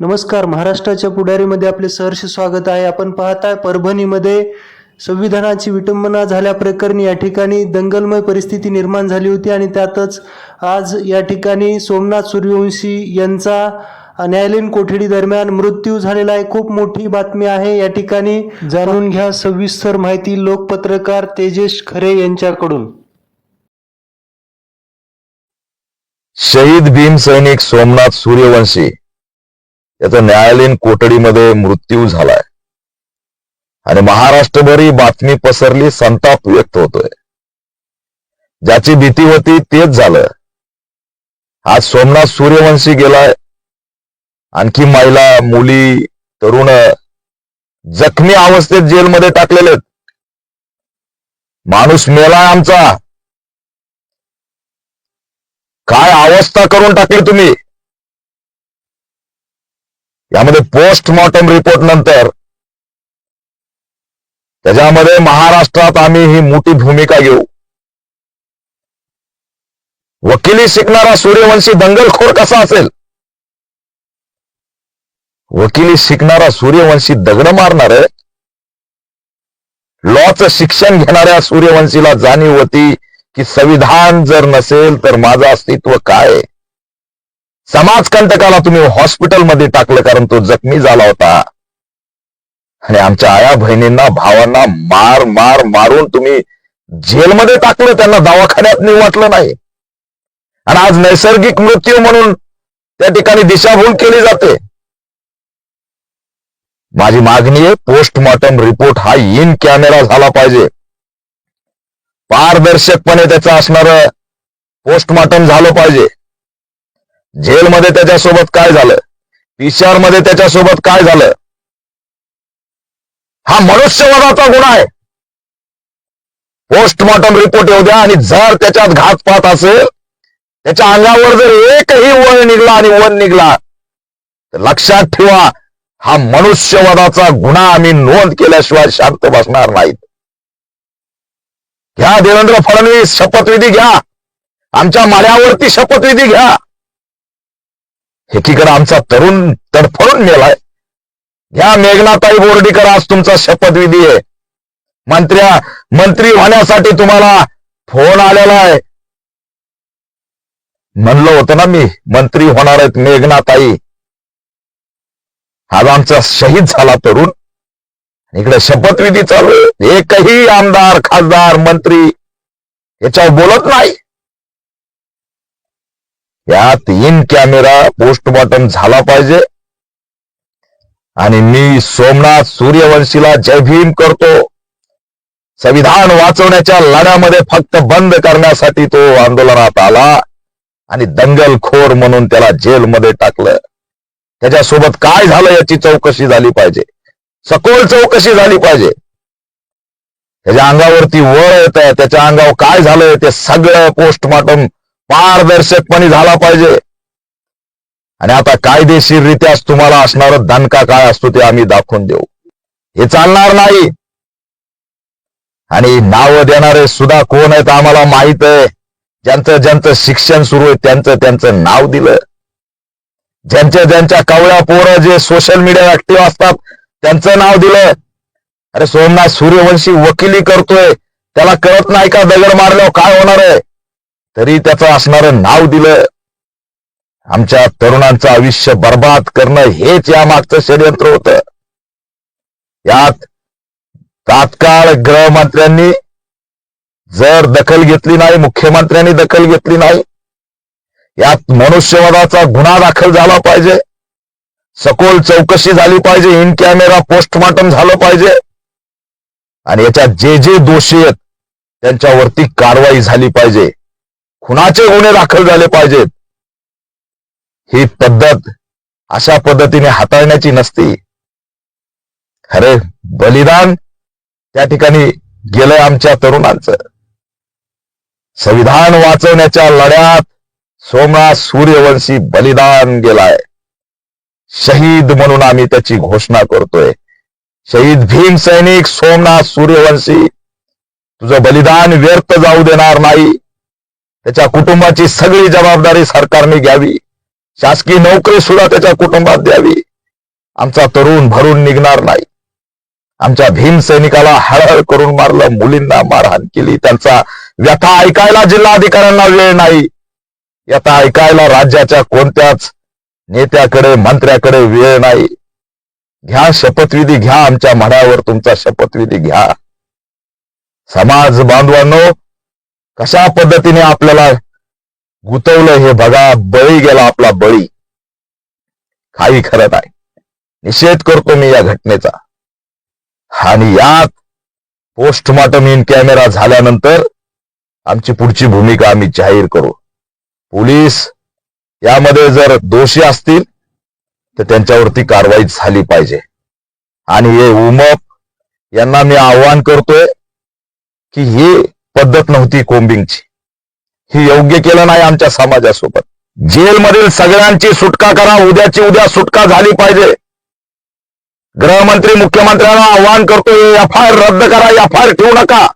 नमस्कार महाराष्ट्राच्या पुढारीमध्ये आपले सहर्ष स्वागत आहे. आपण पाहताय परभणीमध्ये संविधानाची विटंबना झाल्याप्रकरणी या ठिकाणी दंगलमय परिस्थिती निर्माण झाली होती आणि त्यातच आज या ठिकाणी सोमनाथ सूर्यवंशी यांचा न्यायालयीन कोठडी दरम्यान मृत्यू झालेला आहे खूप मोठी बातमी आहे. या ठिकाणी जाणून घ्या सविस्तर माहिती लोकपत्रकार तेजेश खरे यांच्याकडून. शहीद भीम सैनिक सोमनाथ सूर्यवंशी याचा न्यायालयीन कोठडीमध्ये मृत्यू झालाय. आणि महाराष्ट्रभर ही बातमी पसरली संताप व्यक्त होतोय. ज्याची भीती होती तेच झालं. आज सोमनाथ सूर्यवंशी गेलाय. आणखी महिला मुली तरुण जखमी अवस्थेत जेलमध्ये टाकलेले माणूस मेलाय आमचा. काय अवस्था करून टाकली तुम्ही यामध्ये पोस्टमॉर्टम रिपोर्ट नंतर त्याच्यामध्ये महाराष्ट्रात आम्ही ही मोठी भूमिका घेऊ वकिली शिकणारा सूर्यवंशी दंगलखोर कसा असेल वकिली शिकणारा सूर्यवंशी दगड मारणार आहे लॉचं शिक्षण घेणाऱ्या सूर्यवंशीला जाणीव होती की संविधान जर नसेल तर माझं अस्तित्व काय आहे? समाजकंटकाला तुम्ही हॉस्पिटलमध्ये टाकलं कारण तो जखमी झाला होता. आणि आमच्या आया बहिणींना भावांना मार मार मारून तुम्ही जेलमध्ये टाकलं त्यांना दवाखान्यात निवाटलं नाही. आणि आज नैसर्गिक मृत्यू म्हणून त्या ठिकाणी दिशाभूल केली जाते. माझी मागणी आहे पोस्टमॉर्टम रिपोर्ट हा इन कॅमेरा झाला पाहिजे. पारदर्शकपणे त्याचं असणार पोस्टमॉर्टम झालं पाहिजे. जेलमध्ये त्याच्यासोबत काय झालं? पीसीआरमध्ये त्याच्यासोबत काय झालं? हा मनुष्यवादाचा गुन्हा आहे. पोस्टमॉर्टम रिपोर्ट येऊ द्या आणि जर त्याच्यात घातपात असेल त्याच्या अंगावर जर एकही वळ निघला आणि वन निघला तर लक्षात ठेवा हा मनुष्यवादाचा गुन्हा आम्ही नोंद केल्याशिवाय शांत बसणार नाहीत. घ्या देवेंद्र फडणवीस शपथविधी घ्या. आमच्या माल्यावरती शपथविधी घ्या. एकीकडे आमचा तरुण तडफडून मेलाय या मेघनाताई बोर्डीकर आज तुमचा शपथविधी आहे. मंत्र्या मंत्री होण्यासाठी तुम्हाला फोन आलेला आहे. म्हणलं होतं ना मी मंत्री होणार आहेत मेघनाताई. आज आमचा शहीद झाला तरुण. इकडे शपथविधी चालू आहे. एकही आमदार खासदार मंत्री याच्यावर बोलत नाही. यात इन कॅमेरा पोस्टमॉर्टम झाला पाहिजे. आणि मी सोमनाथ सूर्यवंशीला जय भीम करतो. संविधान वाचवण्याच्या लढ्यामध्ये फक्त बंद करण्यासाठी तो आंदोलनात आला आणि दंगलखोर म्हणून त्याला जेलमध्ये टाकलं. त्याच्यासोबत काय झालं याची चौकशी झाली पाहिजे. सखोल चौकशी झाली पाहिजे. त्याच्या अंगावरती वळ येत आहे त्याच्या अंगावर काय झालंय ते सगळं पोस्टमॉर्टम पारदर्शकपणे झाला पाहिजे. आणि आता कायदेशीररित्या तुम्हाला असणार दणका काय असतो ते आम्ही दाखवून देऊ. हे चालणार नाही. आणि नाव देणारे सुद्धा कोण आहेत आम्हाला माहीत आहे. ज्यांचं ज्यांचं शिक्षण सुरू आहे त्यांचं त्यांचं नाव दिलं. ज्यांच्या ज्यांच्या कवळ्या पोरं जे सोशल मीडिया ऍक्टिव्ह असतात त्यांचं नाव दिलं. अरे सोमनाथ सूर्यवंशी वकिली करतोय. त्याला कळत नाही का दगड मारल्यावर काय होणार आहे? तरी त्याचं असणारं नाव दिलं. आमच्या तरुणांचं आयुष्य बर्बाद करणं हेच या मागचं षडयंत्र होतं. यात तात्काळ गृहमंत्र्यांनी जर दखल घेतली नाही मुख्यमंत्र्यांनी दखल घेतली नाही यात मनुष्यवादाचा गुन्हा दाखल झाला पाहिजे. सखोल चौकशी झाली पाहिजे इन कॅमेरा पोस्टमॉर्टम झालं पाहिजे. आणि याच्यात जे जे दोषी आहेत त्यांच्यावरती कारवाई झाली पाहिजे. खुनाचे गुन्हे दाखल झाले पाहिजेत. ही पद्धत अशा पद्धतीने हाताळण्याची नसती. खरे बलिदान त्या ठिकाणी गेलंय आमच्या तरुणांचं. संविधान वाचवण्याच्या लढ्यात सोमनाथ सूर्यवंशी बलिदान गेलाय. शहीद म्हणून आम्ही त्याची घोषणा करतोय. शहीद भीम सैनिक सोमनाथ सूर्यवंशी तुझं बलिदान व्यर्थ जाऊ देणार नाही. त्याच्या कुटुंबाची सगळी जबाबदारी सरकारने घ्यावी. शासकीय नोकरी सुद्धा त्याच्या कुटुंबात द्यावी. आमचा तरुण भरून निघणार नाही. आमच्या भीम सैनिकाला हळहळ करून मारलं मुलींना मारहाण केली. त्यांचा व्यथा ऐकायला जिल्हाधिकाऱ्यांना वेळ नाही. व्यथा ऐकायला राज्याच्या कोणत्याच नेत्याकडे मंत्र्याकडे वेळ नाही. घ्या शपथविधी घ्या आमच्या मढ्यावर तुमचा शपथविधी घ्या. समाज बांधवांनो कशा पद्धतीने आपल्याला गुतवलं हे बघा बळी गेला आपला बळी. काही खरं नाही. निषेध करतो मी या घटनेचा. आणि यात पोस्टमॉर्टम इन कॅमेरा झाल्यानंतर आमची पुढची भूमिका आम्ही जाहीर करू. पोलीस यामध्ये जर दोषी असतील तर त्यांच्यावरती कारवाई झाली पाहिजे. आणि हे उमप यांना मी आव्हान करतोय की हे पद्धत नव्हती कोंबिंगची ही योग्य केलं नाही आमच्या समाजासोबत. जेलमधील सगळ्यांची सुटका करा उद्याची उद्या सुटका झाली पाहिजे. गृहमंत्री मुख्यमंत्र्यांना आवाहन करतो एफ आय आर रद्द करा एफ आय आर ठेवू नका.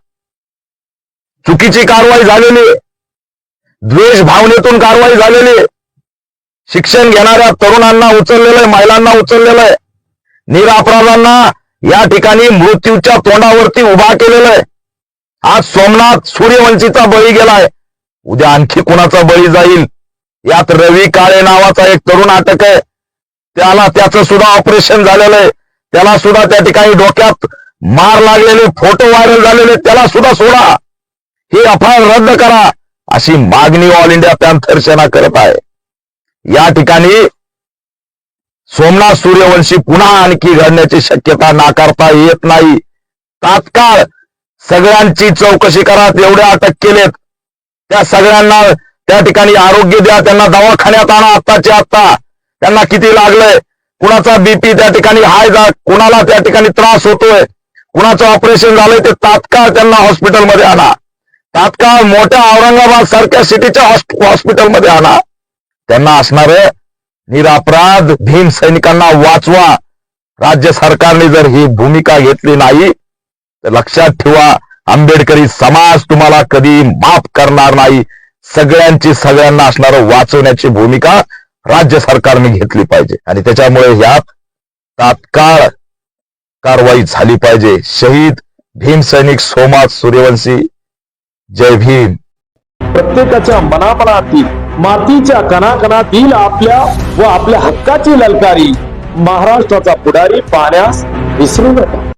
चुकीची कारवाई झालेली द्वेष भावनेतून कारवाई झालेली शिक्षण घेणाऱ्या तरुणांना उचललेलं आहे महिलांना उचललेलं आहे. निरापराधांना या ठिकाणी मृत्यूच्या तोंडावरती उभा केलेलं आहे. आज सोमनाथ सूर्यवंशीचा बळी गेलाय. उद्या आणखी कुणाचा बळी जाईल? यात रवी काळे नावाचा एक तरुण अटक आहे. त्याला त्याचं सुद्धा ऑपरेशन झालेलं आहे. त्याला सुद्धा त्या ठिकाणी डोक्यात मार लागलेले फोटो व्हायरल झालेले त्याला सुद्धा सोडा. ही एफ रद्द करा अशी मागणी ऑल इंडिया पॅन्थर सेना करत आहे. या ठिकाणी सोमनाथ सूर्यवंशी पुन्हा आणखी घडण्याची शक्यता नाकारता येत नाही. तात्काळ सगळ्यांची चौकशी करा एवढे अटक केलेत. त्या सगळ्यांना त्या ठिकाणी आरोग्य द्या त्यांना दवाखान्यात आणा आत्ताचे आत्ता. त्यांना किती लागलंय? कुणाचा बीपी त्या ठिकाणी हाय जा कुणाला त्या ठिकाणी त्रास होतोय? कुणाचं ऑपरेशन झालंय ते तात्काळ त्यांना हॉस्पिटलमध्ये आणा. तात्काळ मोठ्या औरंगाबाद सारख्या सिटीच्या हॉस्पिटलमध्ये आणा. त्यांना असणारे निरापराध भीम सैनिकांना वाचवा. राज्य सरकारने जर ही भूमिका घेतली नाही तर लक्षात ठेवा आंबेडकरी समाज तुम्हाला कधी माफ करणार नाही. सगळ्यांची सगळ्यांना असणार वाचवण्याची भूमिका राज्य सरकारने घेतली पाहिजे. आणि त्याच्यामुळे यात तात्काळ कारवाई झाली पाहिजे. शहीद भीम सैनिक सोमाज सूर्यवंशी. जय भीम. प्रत्येकाच्या मनामनातील मातीच्या कणाकणातील आपल्या व आपल्या हक्काची ललकारी महाराष्ट्राचा पुढारी पाण्यास विसरू नका.